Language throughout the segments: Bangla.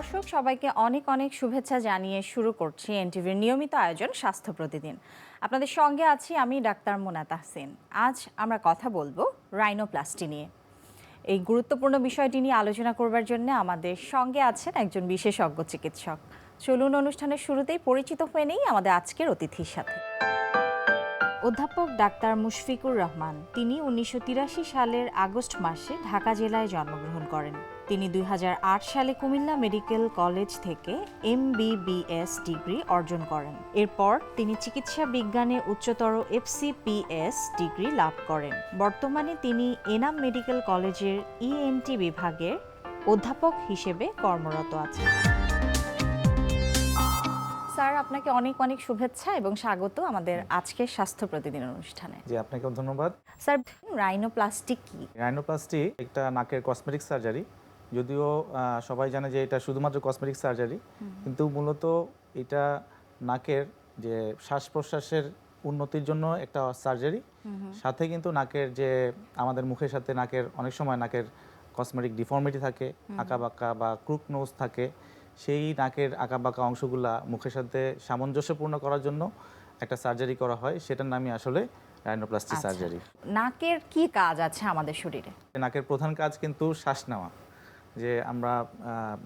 দর্শক, সবাইকে অনেক অনেক শুভেচ্ছা জানিয়ে শুরু করছি এনটিভির নিয়মিত আয়োজন স্বাস্থ্য প্রতিদিন। আপনাদের সঙ্গে আছি আমি ডাক্তার মোনা তাহসিন। আজ আমরা কথা বলব রাইনোপ্লাস্টি নিয়ে। এই গুরুত্বপূর্ণ বিষয়টি নিয়ে আলোচনা করবার জন্য আমাদের সঙ্গে আছেন একজন বিশেষজ্ঞ চিকিৎসক। চলুন অনুষ্ঠানের শুরুতেই পরিচিত হয়ে নেই আমাদের আজকের অতিথির সাথে। অধ্যাপক ডাক্তার মুশফিকুর রহমান, তিনি উনিশশো তিরাশি সালের আগস্ট মাসে ঢাকা জেলায় জন্মগ্রহণ করেন। তিনি দুই হাজার আট সালে কুমিল্লা মেডিকেল কলেজ থেকে এমবিবিএস ডিগ্রি অর্জন করেন। এরপর তিনি চিকিৎসা বিজ্ঞানে উচ্চতর এফসিপিএস ডিগ্রি লাভ করেন। বর্তমানে তিনি এনাম মেডিকেল কলেজের ইএনটি বিভাগের অধ্যাপক হিসেবে কর্মরত আছেন। স্যার আপনাকে অনেক অনেক শুভেচ্ছা এবং স্বাগত আমাদের আজকের স্বাস্থ্য প্রতিদিন অনুষ্ঠানে। জি আপনাকে ধন্যবাদ। স্যার রাইনোপ্লাস্টিক কি? রাইনোপ্লাস্টি একটা নাকের কসমেটিক সার্জারি যদিও সবাই জানে যে এটা শুধুমাত্র কসমেটিক সার্জারি কিন্তু মূলত এটা নাকের যে শ্বাস প্রশ্বাসের উন্নতির জন্য একটা সার্জারি সাথে কিন্তু নাকের যে আমাদের মুখের সাথে নাকের অনেক সময় নাকের কসমেটিক ডিফর্মিটি থাকে আঁকা বাঁকা বা ক্রুক নোজ থাকে সেই নাকের আঁকা বাঁকা অংশগুলা মুখের সাথে সামঞ্জস্যপূর্ণ করার জন্য একটা সার্জারি করা হয় সেটার নামই আসলে রাইনোপ্লাস্টি আচ্ছা। সার্জারি নাকের কি কাজ আছে আমাদের শরীরে? নাকের প্রধান কাজ কিন্তু শ্বাস নেওয়া। যে আমরা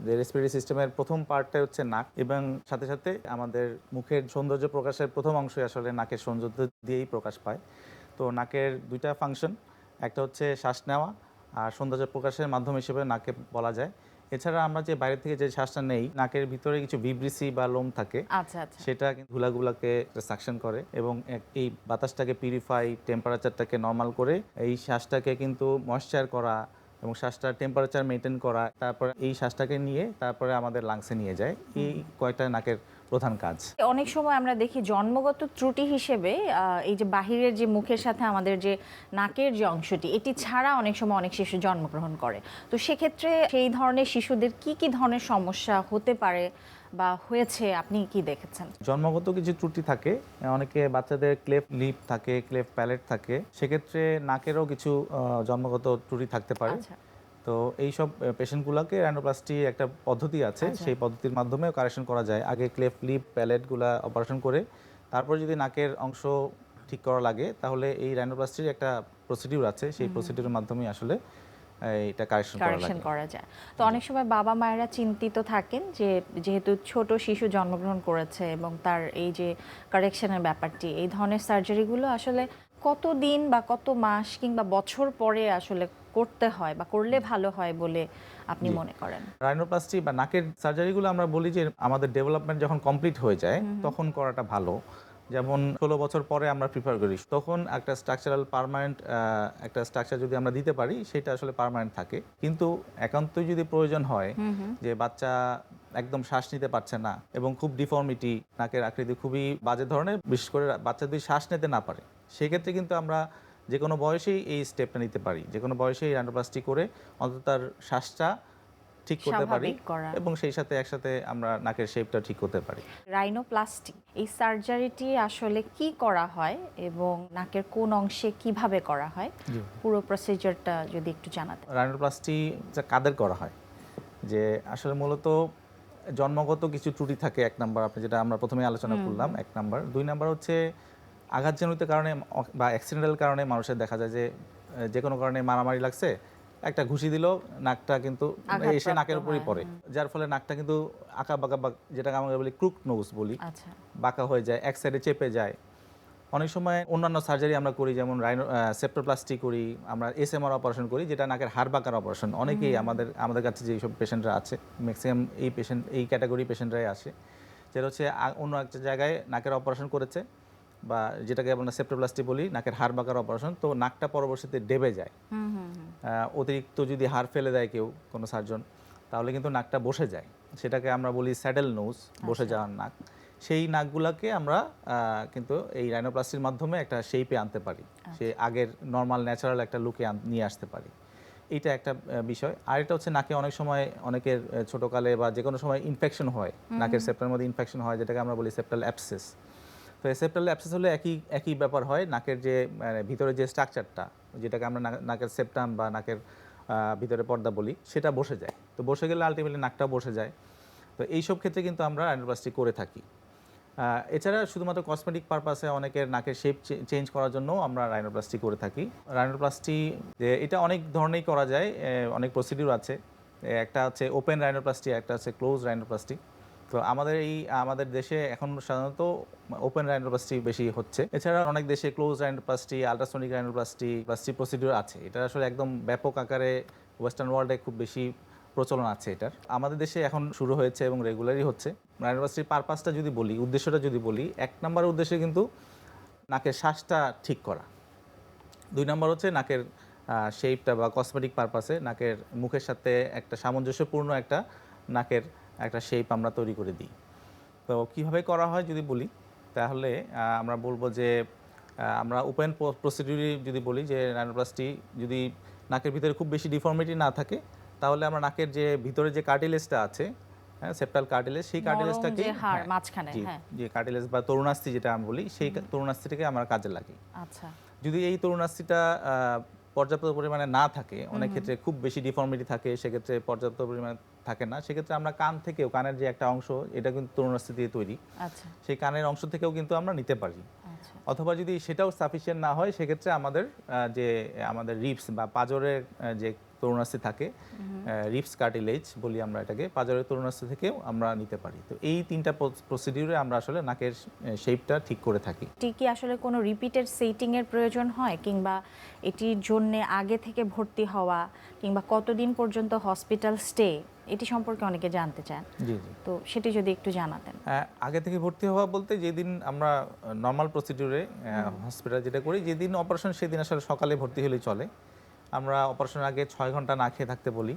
যে রেসপিরেটরি সিস্টেমের প্রথম পার্টটা হচ্ছে নাক এবং সাথে সাথে আমাদের মুখের সৌন্দর্য প্রকাশের প্রথম অংশই আসলে নাকের সৌন্দর্য দিয়েই প্রকাশ পায়। তো নাকের দুইটা ফাংশন একটা হচ্ছে শ্বাস নেওয়া আর সৌন্দর্য প্রকাশের মাধ্যম হিসেবে নাকে বলা যায়। এছাড়া আমরা যে বাইরে থেকে যে শ্বাসটা নেই নাকের ভিতরে কিছু বিবৃসি বা লোম থাকে আচ্ছা আচ্ছা। সেটা ধুলাগুলাকে সাকশন করে এবং এই বাতাসটাকে পিউরিফাই টেম্পারেচারটাকে নর্মাল করে এই শ্বাসটাকে কিন্তু ময়শ্চার করা এবং শ্বাসটার টেম্পারেচার মেনটেন করা, তারপরে এই শ্বাসটাকে নিয়ে তারপরে আমাদের লাংসে নিয়ে যায়। এই কয়টা নাকের প্রধান কাজ। অনেক সময় আমরা দেখি জন্মগত ত্রুটি হিসেবে এই যে বাহিরের যে মুখের সাথে আমাদের যে নাকের যে অংশটি, এটি ছাড়া অনেক সময় অনেক শিশু জন্মগ্রহণ করে। তো সেক্ষেত্রে সেই ধরনের শিশুদের কি কি ধরনের সমস্যা হতে পারে? বা হয়েছে আপনি কি দেখেছেন? জন্মগত কিছু ত্রুটি থাকে অনেকে বাচ্চাদের ক্লেফ লিপ থাকে ক্লেফ প্যালেট থাকে সেক্ষেত্রে নাকেরও কিছু জন্মগত ত্রুটি থাকতে পারে। আচ্ছা। তো এইসব পেশেন্টগুলোকে র্যানোপ্লাস্টি একটা পদ্ধতি আছে আচ্ছা। সেই পদ্ধতির মাধ্যমে কারেকশন করা যায়। আগে ক্লেফ লিপ প্যালেটগুলা অপারেশন করে তারপর যদি নাকের অংশ ঠিক করা লাগে তাহলে এই র্যানোপ্লাস্টির একটা প্রসিডিউর আছে সেই প্রসিডিউরের মাধ্যমে আসলে এটা কারেকশন করা কারেকশন করা যায়। তো অনেক সময় বাবা মায়েরা চিন্তিত থাকেন যে যেহেতু ছোট শিশু জন্মগ্রহণ করেছে এবং তার এই যে কারেকশনের ব্যাপারটি এই ধরনের সার্জারিগুলো আসলে কত দিন বা কত মাস কিংবা বছর পরে আসলে করতে হয় বা করলে ভালো হয় বলে আপনি মনে করেন? রাইনোপ্লাস্টি বা নাকের সার্জারিগুলো আমরা বলি যে আমাদের ডেভেলপমেন্ট যখন কমপ্লিট হয়ে যায় তখন করাটা ভালো। যেমন ষোলো বছর পরে আমরা প্রিফার করি। তখন একটা স্ট্রাকচারাল পারমানেন্ট একটা স্ট্রাকচার যদি আমরা দিতে পারি সেটা আসলে পারমানেন্ট থাকে। কিন্তু একান্তই যদি প্রয়োজন হয় যে বাচ্চা একদম শ্বাস নিতে পারছে না এবং খুব ডিফর্মিটি নাকের আকৃতি খুবই বাজে ধরনের বিশেষ করে বাচ্চা যদি শ্বাস নিতে না পারে সেক্ষেত্রে কিন্তু আমরা যে কোনো বয়সেই এই স্টেপটা নিতে পারি। যে কোনো বয়সেই রাইনোপ্লাস্টি করে অন্তত তার শ্বাসটা ঠিক করতে পারি এবং সেই সাথে একসাথে আমরা নাকের শেপটা ঠিক করতে পারি। রাইনোপ্লাস্টি এই সার্জারিটি আসলে কি করা হয় এবং নাকের কোন অংশে কীভাবে করা হয়? পুরো প্রসিজারটা যদি একটু জানাতেন। রাইনোপ্লাস্টি যা কাদের করা হয়? যে আসলে মূলত জন্মগত কিছু ত্রুটি থাকে এক নাম্বার আপনি যেটা আমরা প্রথমে আলোচনা করলাম এক নাম্বার। দুই নাম্বার হচ্ছে আঘাতজনিত কারণে বা অ্যাক্সিডেন্টাল কারণে মানুষের দেখা যায় যে যে কোনো কারণে মারামারি লাগছে একটা ঘুষি দিল নাকটা কিন্তু এসে নাকের উপরই পড়ে। যার ফলে নাকটা কিন্তু আঁকা বাঁকা বা যেটাকে আমরা বলি ক্রুক নোজ বলি আচ্ছা। বাঁকা হয়ে যায় এক সাইডে চেপে যায়। অনেক সময় অন্যান্য সার্জারি আমরা করি যেমন রাইনো সেপ্টোপ্লাস্টি করি আমরা এস এসএমআর অপারেশন করি যেটা নাকের হাড় বাঁকার অপারেশন অনেকেই আমাদের আমাদের কাছে যেসব পেশেন্টরা আছে ম্যাক্সিমাম এই পেশেন্ট এই ক্যাটাগরি পেশেন্টরাই আসে যেটা হচ্ছে অন্য একটা জায়গায় নাকের অপারেশন করেছে। বা যেটাকে আমরা সেপ্টোপ্লাস্টি বলি নাকের হাড় বাঁকার অপারেশন তো নাকটা পরবর্তীতে ডেবে যায়। অতিরিক্ত যদি হাড় ফেলে দেয় কেউ কোনো সার্জন তাহলে কিন্তু নাকটা বসে যায়। সেটাকে আমরা বলি স্যাডেল নোজ বসে যাওয়ার নাক। সেই নাকগুলাকে আমরা কিন্তু এই রাইনোপ্লাস্টির মাধ্যমে একটা শেপে আনতে পারি। সে আগের নর্মাল ন্যাচারাল একটা লুকে নিয়ে আসতে পারি। এইটা একটা বিষয়। আর এটা হচ্ছে নাকে অনেক সময় অনেকের ছোটকালে বা যে কোনো সময় ইনফেকশন হয়। নাকের সেপ্টার মধ্যে ইনফেকশন হয় যেটাকে আমরা বলি সেপ্টাল অ্যাপসেস সেপ্টাল অ্যাপসেস হলে একই একই ব্যাপার হয় নাকের যে মানে, ভিতরে যে স্ট্রাকচারটা যেটাকে আমরা নাকের সেপ্টাম বা নাকের ভিতরে পর্দা বলি সেটা বসে যায়। তো বসে গেলে আলটিমেটলি নাকটাও বসে যায়। তো এইসব ক্ষেত্রে কিন্তু আমরা রাইনোপ্লাস্টি করে থাকি। এছাড়া শুধুমাত্র কসমেটিক পারপাসে অনেকের নাকের শেপ চেঞ্জ করার জন্য আমরা রাইনোপ্লাস্টি করে থাকি। রাইনোপ্লাস্টি এটা অনেক ধরনেরই করা যায় অনেক প্রসিডিউর আছে। একটা হচ্ছে ওপেন রাইনোপ্লাস্টি একটা হচ্ছে ক্লোজ রাইনোপ্লাস্টি তো আমাদের এই, আমাদের দেশে এখন সাধারণত ওপেন রাইনোপ্লাস্টি বেশি হচ্ছে। এছাড়া অনেক দেশে close rhinoplasty ultrasonic rhinoplasty plasty procedure আছে। এটা আসলে একদম ব্যাপক আকারে ওয়েস্টার্ন ওয়ার্ল্ডে খুব বেশি প্রচলন আছে এটার। আমাদের দেশে এখন শুরু হয়েছে এবং রেগুলারই হচ্ছে। রাইনোপ্লাস্টির পারপাসটা যদি বলি, উদ্দেশ্যটা যদি বলি, এক নম্বর উদ্দেশ্যে কিন্তু নাকের শ্বাসটা ঠিক করা। দুই নম্বর হচ্ছে নাকের শেপটা বা কসমেটিক পারপাসে নাকের মুখের সাথে একটা সামঞ্জস্যপূর্ণ একটা নাকের একটা শেপ আমরা তৈরি করে দিই। তো কীভাবে করা হয় যদি বলি তাহলে আমরা বলব যে আমরা ওপেন প্রসিডিউরি যদি বলি যে রাইনোপ্লাস্টি যদি নাকের ভিতরে খুব বেশি ডিফর্মিটি না থাকে তাহলে আমরা নাকের যে ভিতরে যে কার্টিলেজটা আছে হ্যাঁ সেপ্টাল কার্টিলেজ সেই নরম কার্টিলেজটাকে যে মাঝখানে, হ্যাঁ। যে কার্টিলেজ বা তরুণাস্থি যেটা আমি বলি সেই তরুণাস্থিটাকে আমরা কাজে লাগি আচ্ছা। যদি এই তরুণাস্থিটা পর্যাপ্ত পরিমাণে না থাকে অনেক ক্ষেত্রে খুব বেশি ডিফর্মিটি থাকে সেক্ষেত্রে পর্যাপ্ত পরিমাণে থাকে না সেক্ষেত্রে আমরা কান থেকেও কানের যে একটা অংশ এটা কিন্তু তরুণাস্থি দিয়ে তৈরি। আচ্ছা। সেই কানের অংশ থেকেও কিন্তু আমরা নিতে পারি। আচ্ছা। অথবা যদি সেটাও সাফিসিয়েন্ট না হয় সেক্ষেত্রে আমাদের যে আমাদের রিপস বা পাজরের যে তরুণাস্থি থাকে রিপস কার্টিলেজ বলি আমরা এটাকে পাজরের তরুণাস্থি থেকেও আমরা নিতে পারি। তো এই তিনটা প্রসিডিউরে আমরা আসলে নাকের শেপটা ঠিক করে থাকি। এটি কি আসলে কোনো রিপিটেড সেটিং এর প্রয়োজন হয়? কিংবা এটির জন্য আগে থেকে ভর্তি হওয়া কিংবা কতদিন পর্যন্ত হসপিটাল স্টে এটি সম্পর্কে অনেকে জানতে চান। তো সেটি যদি একটু জানাতেন। আগে থেকে ভর্তি হওয়া বলতে যেদিন আমরা নর্মাল প্রসিডিউরে হসপিটাল যেটা করি যেদিন অপারেশন সেদিন আসলে সকালে ভর্তি হলেই চলে। আমরা অপারেশনের আগে ছয় ঘণ্টা না খেয়ে থাকতে বলি।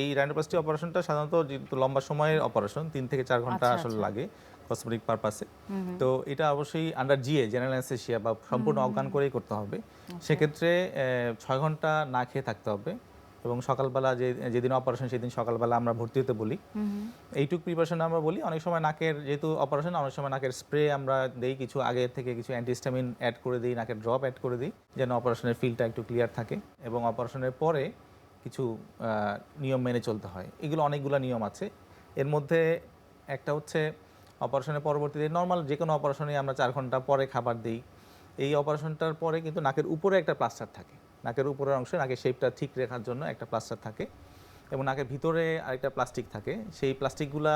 এই রাইনোপ্লাস্টি অপারেশনটা সাধারণত যেহেতু লম্বা সময়ের অপারেশন তিন থেকে চার ঘণ্টা আচ্ছা, আসলে আচ্ছা। লাগে কসমেটিক পারপাসে তো এটা অবশ্যই আন্ডার জিএ জেনারেল অ্যানেস্থেশিয়া বা সম্পূর্ণ অজ্ঞান করেই করতে হবে। সেক্ষেত্রে ছয় ঘণ্টা না খেয়ে থাকতে হবে। এবং সকালবেলা যে যেদিন অপারেশন সেদিন সকালবেলা আমরা ভর্তি হতে বলি। এইটুক প্রিপারেশন আমরা বলি। অনেক সময় নাকের যেহেতু অপারেশন অনেক সময় নাকের স্প্রে আমরা দেই কিছু আগে থেকে কিছু অ্যান্টিস্টামিন অ্যাড করে দিই নাকের ড্রপ অ্যাড করে দিই যেন অপারেশনের ফিলটা একটু ক্লিয়ার থাকে এবং অপারেশনের পরে কিছু নিয়ম মেনে চলতে হয়। এগুলো অনেকগুলো নিয়ম আছে। এর মধ্যে একটা হচ্ছে অপারেশনের পরবর্তীতে নর্মাল যে কোনো অপারেশনে আমরা চার ঘণ্টা পরে খাবার দিই। এই অপারেশনটার পরে কিন্তু নাকের উপরে একটা প্লাস্টার থাকে। নাকের উপরের অংশে নাকের শেপটা ঠিক রেখার জন্য একটা প্লাস্টার থাকে এবং নাকের ভিতরে আরেকটা প্লাস্টিক থাকে। সেই প্লাস্টিকগুলা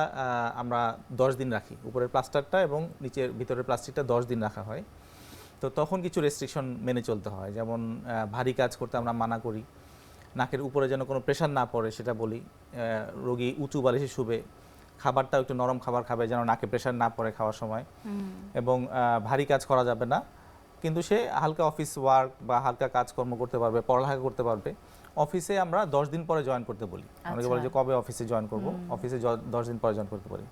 আমরা দশ দিন রাখি। উপরের প্লাস্টারটা এবং নিচের ভিতরের প্লাস্টিকটা দশ দিন রাখা হয়। তো তখন কিছু রেস্ট্রিকশন মেনে চলতে হয়। যেমন ভারী কাজ করতে আমরা মানা করি। নাকের উপরে যেন কোনো প্রেশার না পড়ে সেটা বলি। রোগী উঁচু বালিশে শুবে। খাবারটাও একটু নরম খাবার খাবে যেন নাকে প্রেশার না পড়ে খাওয়ার সময়। এবং ভারী কাজ করা যাবে না। কিন্তু সে হালকা অফিস ওয়ার্ক বা হালকা কাজকর্ম করতে পারবে পড়ালেখা করতে পারবে। অফিসে আমরা দশ দিন পরে জয়েন করতে বলি। অনেকে বলে যে কবে অফিসে জয়েন করব? অফিসে দশ দিন পরে জয়েন করতে পারি।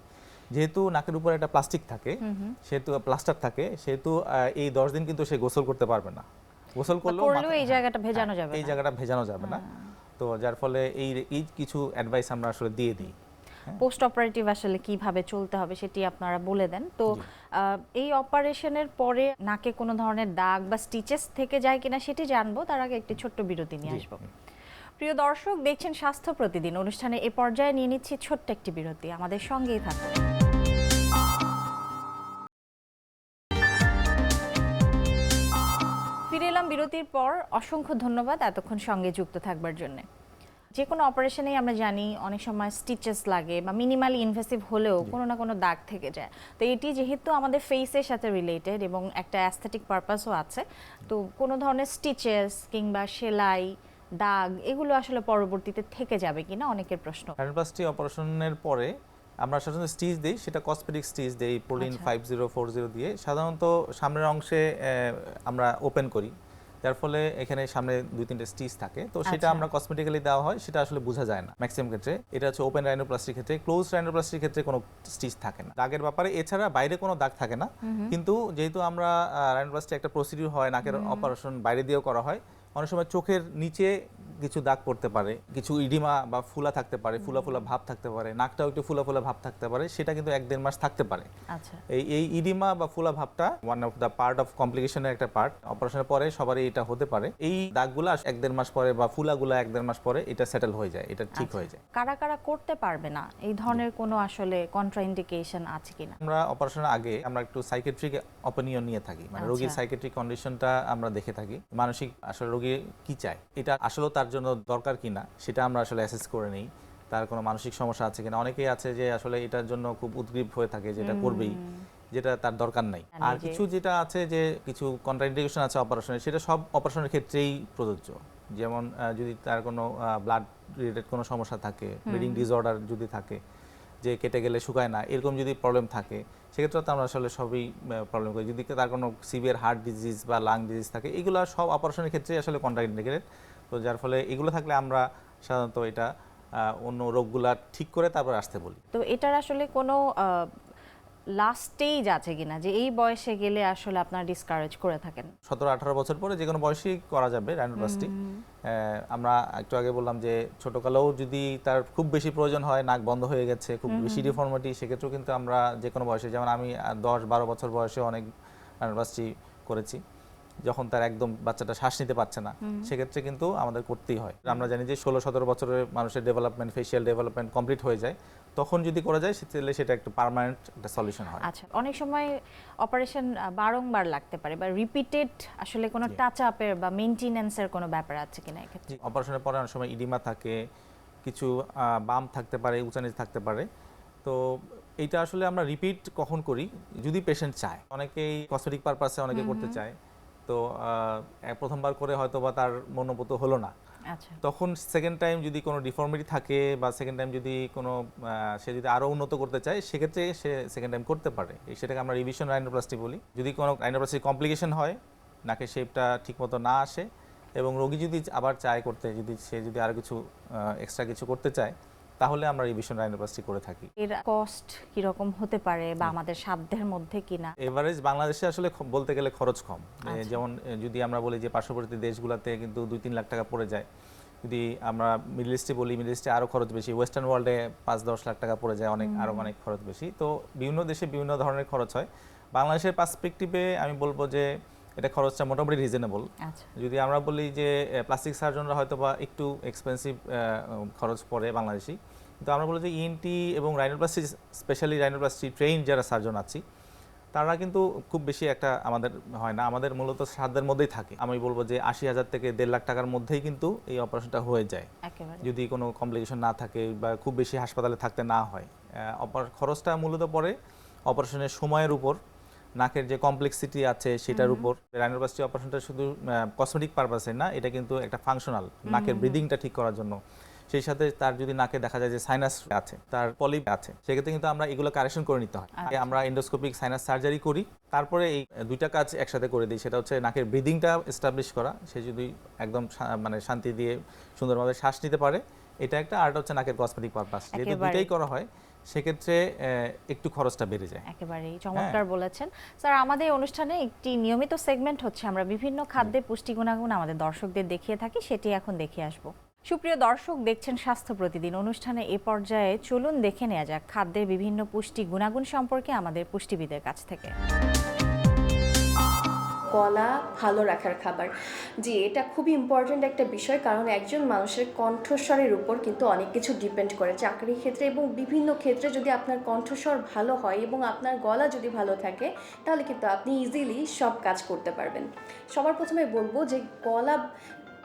যেহেতু নাকের উপরে একটা প্লাস্টিক থাকে সেহেতু প্লাস্টার থাকে সেহেতু এই দশ দিন কিন্তু সে গোসল করতে পারবে না। গোসল করলেও এই জায়গাটা ভেজানো হ্যাঁ, যাবে এই জায়গাটা ভেজানো যাবে না। তো যার ফলে এই এই কিছু অ্যাডভাইস আমরা আসলে দিয়ে দিই। পোস্ট অপারেটিভ আসলে কীভাবে চলতে হবে সেটি আপনারা বলে দেন। তো এই অপারেশনের পরে নাকে কোনো ধরনের দাগ বা স্টিচেস থেকে যায় কিনা সেটি জানব। তার আগে একটি ছোট্ট বিরতি নিয়ে আসব। প্রিয় দর্শক দেখছেন স্বাস্থ্য প্রতিদিন। অনুষ্ঠানে এ পর্যায়ে নিয়ে নিচ্ছি ছোট্ট একটি বিরতি। আমাদের সঙ্গেই থাকুন। ফিরে এলাম বিরতির পর। অসংখ্য ধন্যবাদ এতক্ষণ সঙ্গে যুক্ত থাকবার জন্য। যে কোনো অপারেশনেই আমরা জানি অনেক সময় স্টিচেস লাগে বা মিনিমালি ইনভেসিভ হলেও কোনো না কোনো দাগ থেকে যায়। তো এটি যেহেতু আমাদের ফেসের সাথে রিলেটেড এবং একটা অ্যাস্থেটিক পারপাসও আছে তো কোনো ধরনের স্টিচেস কিংবা সেলাই দাগ এগুলো আসলে পরবর্তীতে থেকে যাবে কিনা অনেকের প্রশ্ন। রাইনোপ্লাস্টি অপারেশনের পরে আমরা সাধারণত স্টিচ দিই সেটা কসমেটিক স্টিচ দিই আচ্ছা। ফাইভ জিরো ফোর জিরো দিয়ে। সাধারণত সামনের অংশে আমরা ওপেন করি। যার ফলে এখানে সামনে দুই তিনটে স্টিচ থাকে। তো সেটা আচ্ছা। আমরা কসমেটিক্যালি দেওয়া হয় সেটা আসলে বোঝা যায় না ম্যাক্সিমাম ক্ষেত্রে। এটা হচ্ছে ওপেন রাইনোপ্লাস্টির ক্ষেত্রে ক্লোজ রাইনোপ্লাস্টির ক্ষেত্রে কোনো স্টিচ থাকে না। দাগের ব্যাপারে এছাড়া বাইরে কোনো দাগ থাকে না। কিন্তু যেহেতু আমরা রাইনোপ্লাস্টি একটা প্রসিডিউর হয় নাকের অপারেশন বাইরে দিয়েও করা হয় অনেক সময় চোখের নিচে কিছু দাগ পড়তে পারে কিছু ইডিমা বা ফুলা থাকতে পারে ফুলা ফুলা ভাব থাকতে পারে নাকটাও একটু ফুলা ফুলা ভাব থাকতে পারে সেটা কিন্তু এক দেড় মাস থাকতে পারে। আচ্ছা। এই এই ইডিমা বা ফুলা ভাবটা one of the part of কমপ্লিকেশনের একটা পার্ট অপারেশনের পরে সবারই এটা হতে পারে। এই দাগগুলো এক দেড় মাস পরে বা ফুলাগুলো এক দেড় মাস পরে এটা সেটেল হয়ে যায় এটা ঠিক আচ্ছা। হয়ে যায়। কারা কারা করতে পারবে না? এই ধরনের কোনো আসলে কন্ট্রাইন্ডিকেশন আছে কিনা? আমরা অপারেশনের আগে আমরা একটু সাইকেট্রিক অপিনিয়ন নিয়ে থাকি মানে রোগীর আচ্ছা। সাইকেট্রিক কন্ডিশনটা আমরা দেখে থাকি মানসিক আসলে রোগী কি চায়? এটা আসলে তার জন্য দরকার কিনা সেটা আমরা আসলে অ্যাসেস করে নিই। তার কোনো মানসিক সমস্যা আছে কিনা? অনেকেই আছে যে আসলে এটার জন্য খুব উদ্গ্রীব হয়ে থাকে যেটা করবেই যেটা তার দরকার নাই। আর কিছু যেটা আছে যে কিছু কন্ট্রাইন্ডিকেশন আছে অপারেশনের সেটা সব অপারেশনের ক্ষেত্রেই প্রযোজ্য। যেমন যদি তার কোনো ব্লাড রিলেটেড কোনো সমস্যা থাকে ব্লিডিং ডিসঅর্ডার যদি থাকে যে কেটে গেলে শুকায় না এরকম যদি প্রবলেম থাকে সেক্ষেত্রে তো আমরা আসলে সবই প্রবলেম করি। যদি তার কোনো সিভিয়ার হার্ট ডিজিজ বা লাং ডিজিজ থাকে এগুলো সব অপারেশনের ক্ষেত্রেই আসলে কন্ট্রাইন্ডিকেটেড তো যার ফলে এগুলো থাকলে আমরা সাধারণত এটা অন্য রোগগুলা ঠিক করে তারপর আসতে বলি। তো এটার আসলে কোনো লাস্ট স্টেজ আছে কিনা? যে এই বয়সে গেলে আসলে আপনারা ডিসকারেজ করে থাকেন? সতেরো আঠারো বছর পরে যে কোনো বয়সেই করা যাবে রাইনোপ্লাস্টি আমরা একটু আগে বললাম যে ছোটকালেও যদি তার খুব বেশি প্রয়োজন হয় নাক বন্ধ হয়ে গেছে খুব বেশি ডিফর্মিটি সেক্ষেত্রেও কিন্তু আমরা যে কোনো বয়সে যেমন আমি দশ বারো বছর বয়সে অনেক রাইনোপ্লাস্টি করেছি। যখন তার একদম বাচ্চাটা শ্বাস নিতে পারছে না সেক্ষেত্রে কিন্তু আমাদের করতেই হয়। আমরা জানি যে ষোলো সতেরো বছরের মানুষের ডেভেলপমেন্ট ফেসিয়াল ডেভেলপমেন্ট কমপ্লিট হয়ে যায়। তখন যদি করা যায় তাহলে সেটা একটা পার্মানেন্ট একটা সলিউশন হয়। আচ্ছা অনেক সময় অপারেশন বারংবার লাগতে পারে বা রিপিটেড আসলে কোনো টাচ আপের বা মেনটেনেন্সের কোনো ব্যাপার আছে কিনা এক্ষেত্রে? অপারেশনের পরে অনেক সময় ইডিমা থাকে কিছু বাম থাকতে পারে উঁচানিচ থাকতে পারে। তো এইটা আসলে আমরা রিপিট কখন করি? যদি পেশেন্ট চায়। অনেকেই কসমেটিক পারপাসে অনেকে করতে চায়। তো প্রথমবার করে হয়তো বা তার মনোমত হলো না। আচ্ছা। তখন সেকেন্ড টাইম যদি কোনো ডিফর্মিটি থাকে বা সেকেন্ড টাইম যদি কোনো সে যদি আরও উন্নত করতে চায় সেক্ষেত্রে সে সেকেন্ড টাইম করতে পারে। এই সেটাকে আমরা রিভিশন রাইনোপ্লাস্টি বলি। যদি কোনো রাইনোপ্লাস্টি কমপ্লিকেশন হয় নাকের শেপটা ঠিকমতো না আসে এবং রোগী যদি আবার চায় করতে যদি সে যদি আরও কিছু এক্সট্রা কিছু করতে চায় তাহলে আমরা রিভিশন রাইনোপ্লাস্টি করে থাকি। এর কস্ট কীরকম হতে পারে বা আমাদের সাধ্যের মধ্যে কিনা? এভারেজ বাংলাদেশে আসলে বলতে গেলে খরচ কম। আচ্ছা। যেমন যদি আমরা বলি যে পার্শ্ববর্তী দেশগুলোতে কিন্তু দুই তিন লাখ টাকা পড়ে যায় যদি আমরা মিডল ইস্টে বলি মিডল ইস্টে আরও খরচ বেশি ওয়েস্টার্ন ওয়ার্ল্ডে পাঁচ দশ লাখ টাকা পড়ে যায় অনেক আরও অনেক খরচ বেশি। তো বিভিন্ন দেশে বিভিন্ন ধরনের খরচ হয়। বাংলাদেশের পার্সপেক্টিভে আমি বলব যে এটা খরচটা মোটামুটি রিজনেবল আচ্ছা। যদি আমরা বলি যে প্লাস্টিক সার্জনরা হয়তো বা একটু এক্সপেন্সিভ খরচ পড়ে বাংলাদেশি। কিন্তু আমরা বলি যে ইএনটি এবং রাইনোপ্লাস্টি স্পেশালি রাইনোপ্লাস্টি ট্রেন যারা সার্জন আছি তারা কিন্তু খুব বেশি একটা আমাদের হয় না। আমাদের মূলত সাধ্যের মধ্যেই থাকে। আমি বলব যে আশি হাজার থেকে দেড় লাখ টাকার মধ্যেই কিন্তু এই অপারেশনটা হয়ে যায়। যদি কোনো কমপ্লিকেশন না থাকে বা খুব বেশি হাসপাতালে থাকতে না হয়। খরচটা মূলত পড়ে অপারেশনের সময়ের উপর নাকের যে কমপ্লেক্সিটি আছে সেটার উপর। রাইনোপ্লাস্টি অপারেশনটা শুধু কসমেটিক পারপাসে না এটা কিন্তু একটা ফাংশনাল নাকের ব্রিদিংটা ঠিক করার জন্য। সেই সাথে তার যদি নাকে দেখা যায় যে সাইনাস আছে তার পলিপ আছে সেক্ষেত্রে কিন্তু আমরা এগুলো কারেকশন করে নিতে হয়। আমরা এন্ডোস্কোপিক সাইনাস সার্জারি করি তারপরে এই দুইটা কাজ একসাথে করে দিই সেটা হচ্ছে নাকের ব্রিদিংটা এস্টাবলিশ করা সে যদি একদম মানে শান্তি দিয়ে সুন্দরভাবে শ্বাস নিতে পারে এটা একটা আর্ট হচ্ছে নাকের কসমেটিক পারপাস যেহেতু। দুইটাই করা হয় সেক্ষেত্রে একটু খরচটা বেড়ে যায়। একেবারেই হ্যাঁ। চমৎকার বলেছেন। স্যার আমাদের অনুষ্ঠানে একটি নিয়মিত সেগমেন্ট হচ্ছে আমরা বিভিন্ন খাদ্যের পুষ্টি গুণাগুণ আমাদের দর্শকদের দেখিয়ে থাকি সেটি এখন দেখে আসব। সুপ্রিয় দর্শক, দেখছেন স্বাস্থ্য প্রতিদিন। অনুষ্ঠানে এ পর্যায়ে চলুন দেখে নেওয়া যাক খাদ্যের বিভিন্ন পুষ্টি গুণাগুণ সম্পর্কে আমাদের পুষ্টিবিদের কাছ থেকে। গলা ভালো রাখার খাবার। জি, এটা খুবই ইম্পর্ট্যান্ট একটা বিষয় কারণ একজন মানুষের কণ্ঠস্বরের উপর কিন্তু অনেক কিছু ডিপেন্ড করে। চাকরির ক্ষেত্রে এবং বিভিন্ন ক্ষেত্রে যদি আপনার কণ্ঠস্বর ভালো হয় এবং আপনার গলা যদি ভালো থাকে, তাহলে কিন্তু আপনি ইজিলি সব কাজ করতে পারবেন। সবার প্রথমে বলব যে গলা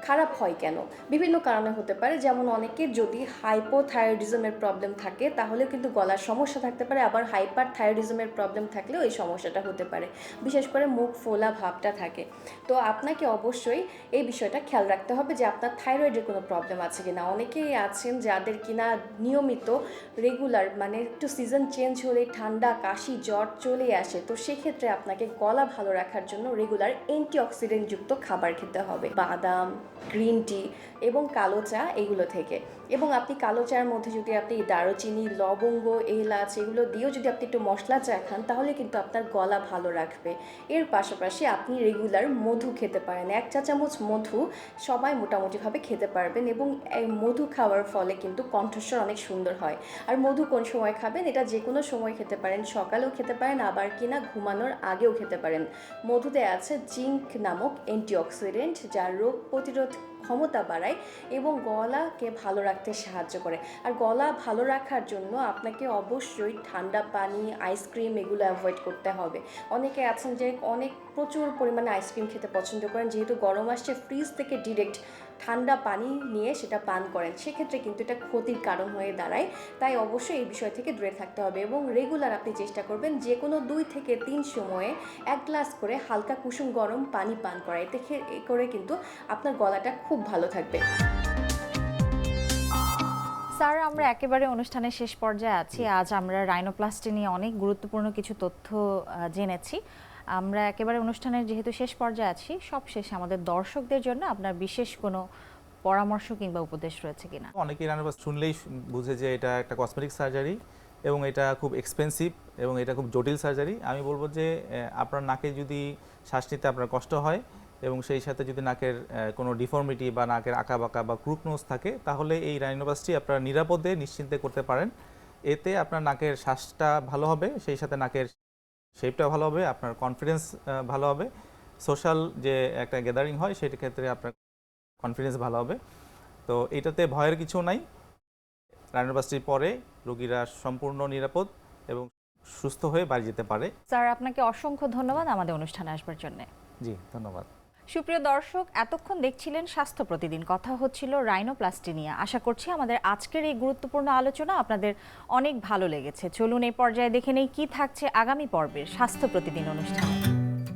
খারাপ হয় কেন? বিভিন্ন কারণে হতে পারে, যেমন অনেকের যদি হাইপোথাইরয়েডিজমের প্রবলেম থাকে, তাহলেও কিন্তু গলার সমস্যা থাকতে পারে, আবার হাইপার থাইরয়েডিজমের প্রবলেম থাকলেও এই সমস্যাটা হতে পারে, বিশেষ করে মুখ ফোলা ভাবটা থাকে। তো আপনাকে অবশ্যই এই বিষয়টা খেয়াল রাখতে হবে যে আপনার থাইরয়েডের কোনো প্রবলেম আছে কি না অনেকেই আছেন যাদের কিনা নিয়মিত রেগুলার মানে একটু সিজন চেঞ্জ হলে ঠান্ডা, কাশি, জ্বর চলে আসে, তো সেক্ষেত্রে আপনাকে গলা ভালো রাখার জন্য রেগুলার অ্যান্টিঅক্সিডেন্টযুক্ত খাবার খেতে হবে। বাদাম গ্রিন টি এবং কালো চা এগুলো থেকে। এবং আপনি কালো চায়ের মধ্যে যদি আপনি দারুচিনি, লবঙ্গ, এলাচ এগুলো দিয়েও যদি আপনি একটু মশলা চা খান, তাহলে কিন্তু আপনার গলা ভালো রাখবে। এর পাশাপাশি আপনি রেগুলার মধু খেতে পারেন। এক চা চামচ মধু সবাই মোটামুটিভাবে খেতে পারবেন এবং এই মধু খাওয়ার ফলে কিন্তু কণ্ঠস্বর অনেক সুন্দর হয়। আর মধু কোন সময় খাবেন? এটা যে কোনো সময় খেতে পারেন। সকালেও খেতে পারেন, আবার কিনা ঘুমানোর আগেও খেতে পারেন। মধুতে আছে জিঙ্ক নামক অ্যান্টিঅক্সিডেন্ট যা রোগ প্রতিরোধ Look ক্ষমতা বাড়ায় এবং গলাকে ভালো রাখতে সাহায্য করে। আর গলা ভালো রাখার জন্য আপনাকে অবশ্যই ঠান্ডা পানি আইসক্রিম এগুলো অ্যাভয়েড করতে হবে। অনেকে আছেন যে অনেক প্রচুর পরিমাণে আইসক্রিম খেতে পছন্দ করেন, যেহেতু গরম আসছে ফ্রিজ থেকে ডিরেক্ট ঠান্ডা পানি নিয়ে সেটা পান করেন। সেক্ষেত্রে কিন্তু এটা ক্ষতির কারণ হয়ে দাঁড়ায়। তাই অবশ্যই এই বিষয় থেকে দূরে থাকতে হবে এবং রেগুলার আপনি চেষ্টা করবেন যে কোনো দুই থেকে তিন সময়ে এক গ্লাস করে হালকা কুসুম গরম পানি পান করা। এতে করে কিন্তু আপনার গলাটা খুব ভালো থাকবে। স্যার আমরা একেবারে অনুষ্ঠানের শেষ পর্যায়ে আছি। আজ আমরা রাইনোপ্লাস্টি নিয়ে অনেক গুরুত্বপূর্ণ কিছু তথ্য জেনেছি। আমরা একেবারে অনুষ্ঠানের যেহেতু শেষ পর্যায়ে আছি সব শেষে আমাদের দর্শকদের জন্য আপনার বিশেষ কোনো পরামর্শ কিংবা উপদেশ রয়েছে কিনা? অনেকেই রান্নাবাস শুনলেই বুঝে যে এটা একটা কসমেটিক সার্জারি এবং এটা খুব এক্সপেন্সিভ এবং এটা খুব জটিল সার্জারি আমি বলব যে আপনার নাকে যদি শ্বাস নিতে আপনার কষ্ট হয় এবং সেই সাথে যদি নাকের কোনো ডিফর্মিটি বা নাকের আঁকা বাঁকা বা ক্রুক নোজ থাকে তাহলে এই রাইনোবাসটি আপনারা নিরাপদে নিশ্চিন্তে করতে পারেন। এতে আপনার নাকের শ্বাসটা ভালো হবে সেই সাথে নাকের শেপটা ভালো হবে আপনার কনফিডেন্স ভালো হবে। সোশ্যাল যে একটা গ্যাদারিং হয় সেটার ক্ষেত্রে আপনার কনফিডেন্স ভালো হবে। তো এটাতে ভয়ের কিছু নাই। রাইনোবাসটির পরে রোগীরা সম্পূর্ণ নিরাপদ এবং সুস্থ হয়ে বাড়ি যেতে পারে। স্যার আপনাকে অসংখ্য ধন্যবাদ আমাদের অনুষ্ঠানে আসবার জন্য। জি ধন্যবাদ। সুপ্রিয় দর্শক, এতক্ষণ দেখছিলেন স্বাস্থ্য প্রতিদিন। কথা হচ্ছিল রাইনোপ্লাস্টি নিয়ে। আশা করছি আমাদের আজকের এই গুরুত্বপূর্ণ আলোচনা আপনাদের অনেক ভালো লেগেছে। চলুন এই পর্যায়ে দেখে নেই কি থাকছে আগামী পর্বের স্বাস্থ্য প্রতিদিন অনুষ্ঠান।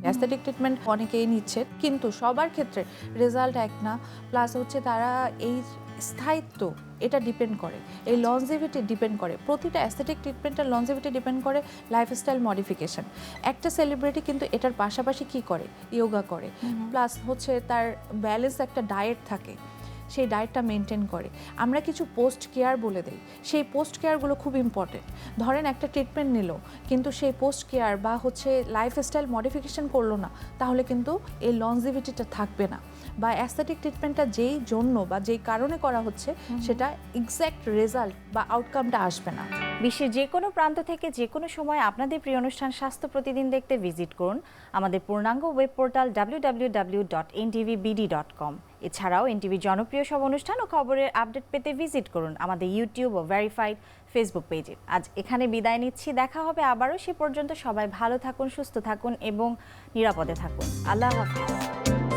অ্যাস্থেটিক ট্রিটমেন্ট অনেকেই নিচ্ছে, কিন্তু সবার ক্ষেত্রে রেজাল্ট এক না। প্লাস হচ্ছে তারা এই স্থায়িত্ব এটা ডিপেন্ড করে। এই লঞ্জেভিটি ডিপেন্ড করে। প্রতিটা অ্যাস্থেটিক ট্রিটমেন্টের লঞ্জেভিটি ডিপেন্ড করে লাইফস্টাইল মডিফিকেশন একটা সেলিব্রিটি কিন্তু এটার পাশাপাশি কি করে? ইয়োগা করে। প্লাস হচ্ছে তার ব্যালেন্স একটা ডায়েট থাকে। সেই ডায়েটটা মেনটেন করে। আমরা কিছু পোস্ট কেয়ার বলে দিই। সেই পোস্ট কেয়ারগুলো খুব ইম্পর্টেন্ট ধরেন একটা ট্রিটমেন্ট নিল কিন্তু সেই পোস্ট কেয়ার বা হচ্ছে লাইফস্টাইল মডিফিকেশন করল না তাহলে কিন্তু এই লনজিভিটিটা থাকবে না। বা অ্যাস্থেটিক ট্রিটমেন্টটা যেই জন্য বা যেই কারণে করা হচ্ছে সেটা এক্স্যাক্ট রেজাল্ট বা আউটকামটা আসবে না। বিশ্বের যে কোনো প্রান্ত থেকে যে কোনো সময় আপনাদের প্রিয় অনুষ্ঠান স্বাস্থ্য প্রতিদিন দেখতে ভিজিট করুন আমাদের পূর্ণাঙ্গ ওয়েব পোর্টাল www.ntvbd.com এছাড়াও এনটিভি জনপ্রিয় সব অনুষ্ঠান ও খবরের আপডেট পেতে ভিজিট করুন আমাদের ইউটিউব ও ভেরিফাইড ফেসবুক পেজে। আজ এখানে বিদায় নিচ্ছি, দেখা হবে আবারও, সে পর্যন্ত সবাই ভালো থাকুন, সুস্থ থাকুন এবং নিরাপদে থাকুন। আল্লাহ হাফিজ।